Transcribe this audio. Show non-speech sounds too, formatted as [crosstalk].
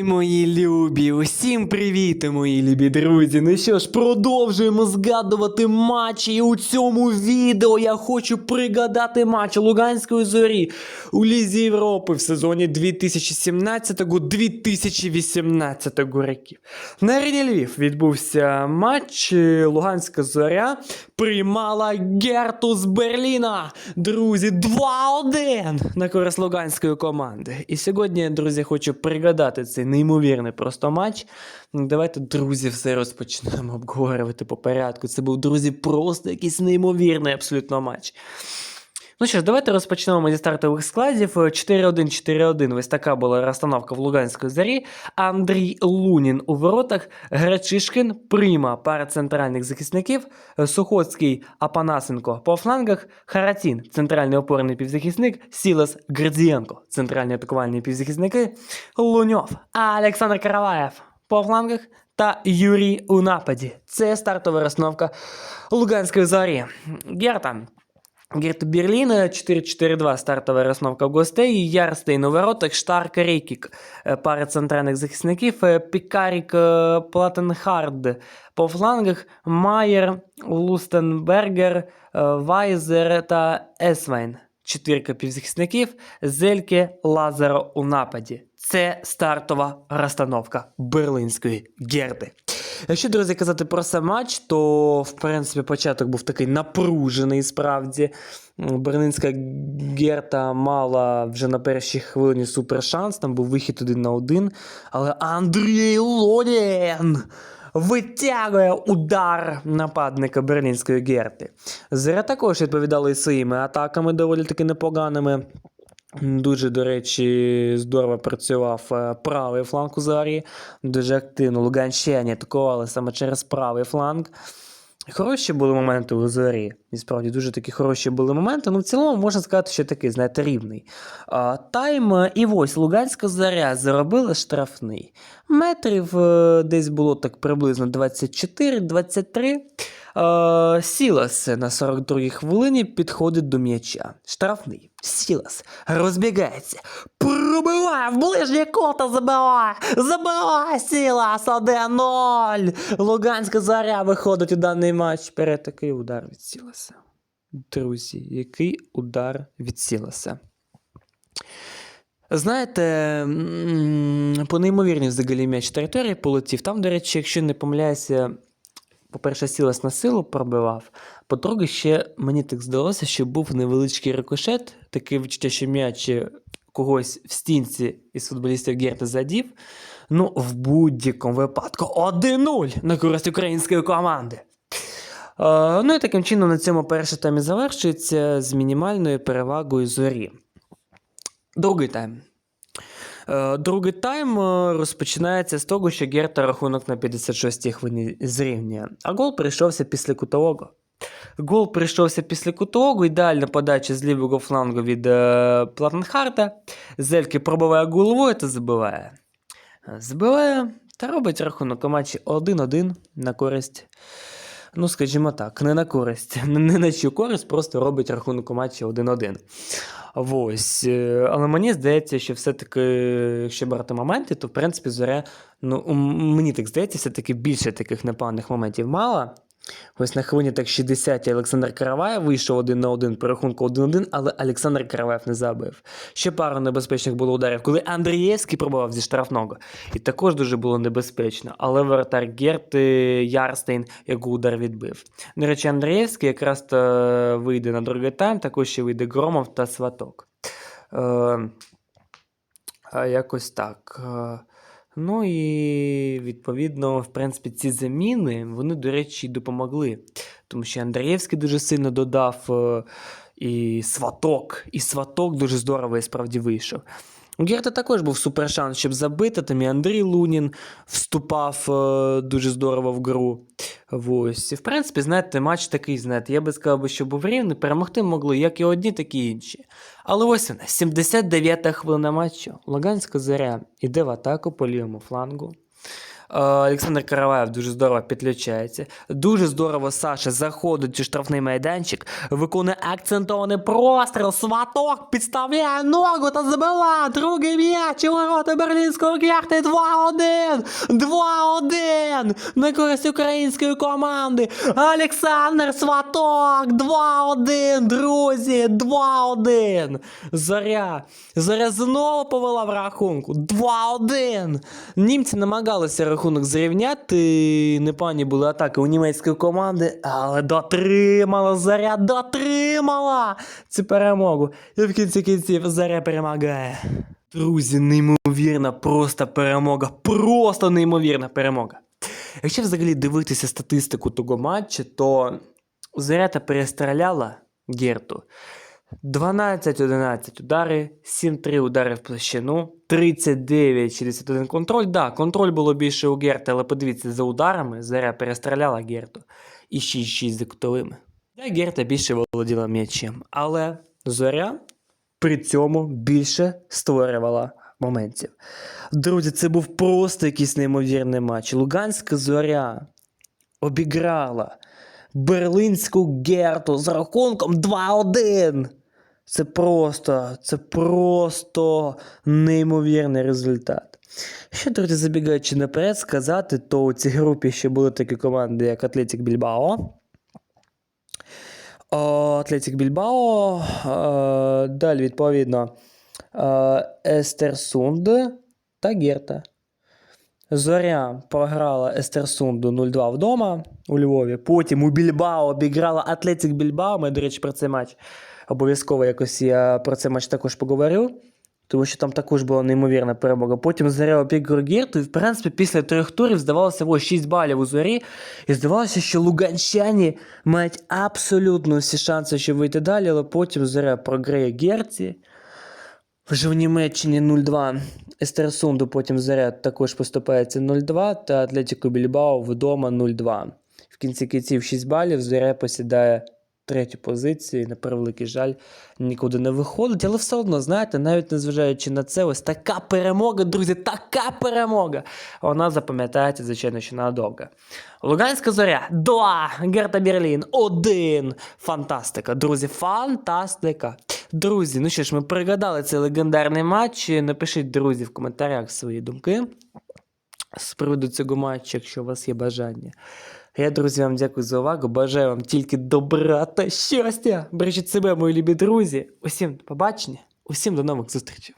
Мої любі, усім привіт, мої любі друзі. Ну що ж, продовжуємо згадувати матчі. І у цьому відео я хочу пригадати матч Луганської зорі у Лізі Європи в сезоні 2017-2018 років. На арені Львів відбувся матч. Луганська зоря приймала Герту з Берліна. Друзі, 2-1 на користь луганської команди. І сьогодні, друзі, хочу пригадати цей неймовірний просто матч. Ну, Давайте, друзі, все розпочнемо обговорювати по порядку. Це був, друзі, просто якийсь неймовірний абсолютно матч. Ну що ж, давайте розпочнемо зі стартових складів. 4-1-4-1. Ось така була розстановка в Луганської зарі. Андрій Лунін у воротах, Грачишкін, Прима, пара центральних захисників, Сухоцький, Апанасенко по флангах, Харатін, центральний опорний півзахисник, Сілас Градзієнко, центральні атакувальні півзахисники, Луньов, Олександр Караваєв по флангах та Юрій у нападі. Це стартова розстановка Луганської зорі. Герта. Герт Берлін 4-4-2 стартова розновка гостей, Ярстейн у воротах, Штарк Рейкік, е, пара центральних захисників, е, Пікарік е, Платенхард по флангах, Майер, Лустенбергер, Вайзер та Есвайн. Четвірка півзахисників, Зельке, Лазаро у нападі. Це стартова розстановка берлинської герди. Якщо, друзі, казати про сам матч, то в принципі початок був такий напружений справді. Берлинська Герта мала вже на першій хвилині супер шанс, там був вихід один на один. Але Андрій Лонін витягує удар нападника берлінської Герти. Зря також відповідали своїми атаками доволі таки непоганими. Дуже, до речі, здорово працював е, правий фланг у Зарі. Дуже активно Луганщині атакували саме через правий фланг. Хороші були моменти у Зорі. І справді дуже такі хороші були моменти. Ну, в цілому можна сказати, що такий, знаєте, рівний. А, тайм, е, і ось Луганська заря заробила штрафний. Метрів е, десь було так приблизно 24-23. Е, Сілас на 42-й хвилині підходить до м'яча. Штрафний. Сілас розбігається. Пробиває в ближнє кота забиває. Забиває Сілас 1-0. Луганська заря виходить у даний матч. Перед такий удар від Сіласа. Друзі, який удар від Сіласа. Знаєте, по неймовірній взагалі м'яч території полетів. Там, до речі, якщо не помиляюся, по-перше, Сілас на силу пробивав. По-друге, ще мені так здалося, що був невеличкий рикошет, таке відчуття, що м'яч когось в стінці із футболістів Герта задів. Ну, в будь-якому випадку 1-0 на користь української команди. Е, ну і таким чином на цьому перший тайм і завершується з мінімальною перевагою зорі. Другий тайм. Е, Другий тайм е, розпочинається з того, що Герта рахунок на 56-й хвилині зрівнює, а гол прийшовся після кутового. Гол прийшовся після кутового, ідеальна подача з лівого флангу від е, Платенхарта. Зельки пробиває головою та забиває. Забиває та робить рахунок у матчі 1-1 на користь. Ну, скажімо так, не на користь, [laughs] не, на чию користь, просто робить рахунок матчі 1-1. Ось. е, Але мені здається, що все-таки, якщо брати моменти, то в принципі зоря, ну, мені так здається, все-таки більше таких непоганих моментів мала. Ось на хвилині так 60 Олександр Караваєв вийшов один на один по рахунку 1-1, але Олександр Караваєв не забив. Ще пару небезпечних було ударів, коли Андрієвський пробував зі штрафного. І також дуже було небезпечно. Але воротар Герти Ярстейн його удар відбив. До речі, Андрієвський якраз то вийде на другий тайм, також ще вийде Громов та Сваток. Е, якось так. Ну і відповідно, в принципі, ці заміни вони, до речі, допомогли. Тому що Андрієвський дуже сильно додав е, і сваток, і сваток дуже здорово і справді вийшов. У Герта також був супер шанс, щоб забити. Там і Андрій Лунін вступав е, дуже здорово в гру. Ось. В принципі, знаєте, матч такий, знаєте, я би сказав, би, що був рівний, перемогти могли як і одні, так і інші. Але ось вона, 79-та хвилина матчу. Луганська заря іде в атаку по лівому флангу. Олександр Караваєв дуже здорово підключається. Дуже здорово Саша заходить у штрафний майданчик, виконує акцентований простріл, сваток, підставляє ногу та забила. Другий м'яч і ворота Берлінського герти 2-1. 2-1 на користь української команди. Олександр Сваток 2-1, друзі, 2-1. Зоря. Зоря знову повела в рахунку. 2-1. Німці намагалися рахунок зрівняти. Непогані були атаки у німецької команди, але дотримала Зоря, дотримала цю перемогу. І в кінці кінців Зоря перемагає. Друзі, неймовірна просто перемога. Просто неймовірна перемога. Якщо взагалі дивитися статистику того матчу, то Зарята перестріляла Герту. 12-11 удари, 7-3 удари в площину, 39-61 контроль. Да, контроль було більше у Герти, але подивіться, за ударами Заря перестріляла Герту. І 6-6 за кутовими. Да, Герта більше володіла м'ячем, але Зоря при цьому більше створювала моментів. Друзі, це був просто якийсь неймовірний матч. Луганська зоря обіграла берлинську герту з рахунком 2-1. Це просто, це просто неймовірний результат. Ще, друзі, забігаючи наперед, сказати, то у цій групі ще були такі команди, як Атлетік Більбао. Атлетік Більбао. е, Далі, відповідно, е, Естерсунд та Герта. Зоря програла Естерсунду 0-2 вдома у Львові. Потім у Більбао обіграла Атлетік Більбао. Ми, до речі, про цей матч обов'язково якось я про цей матч також поговорю. Тому що там також була неймовірна перемога. Потім Зоря обіграла Герту, і в принципі після трьох турів здавалося ось 6 балів у зорі. І здавалося, що луганчані мають абсолютно всі шанси, щоб вийти далі, але потім Зоря програє Герці. Вже в Німеччині 0-2. Естерсунду потім Зоря також поступається 0-2, та Атлетіко Більбао вдома 0-2. В кінці кінців 6 балів, Зоря посідає третю позицію на превеликий жаль, нікуди не виходить. Але все одно, знаєте, навіть незважаючи на це, ось така перемога, друзі, така перемога. Вона запам'ятається, звичайно, що надовго. Луганська зоря 2, Герта Берлін 1. Фантастика, друзі, фантастика. Друзі, ну що ж, ми пригадали цей легендарний матч. Напишіть, друзі, в коментарях свої думки з приводу цього матчу, якщо у вас є бажання. Я, друзі, вам дякую за увагу. Бажаю вам тільки добра та щастя. Бережіть себе, мої любі друзі. Усім побачення, усім до нових зустрічей.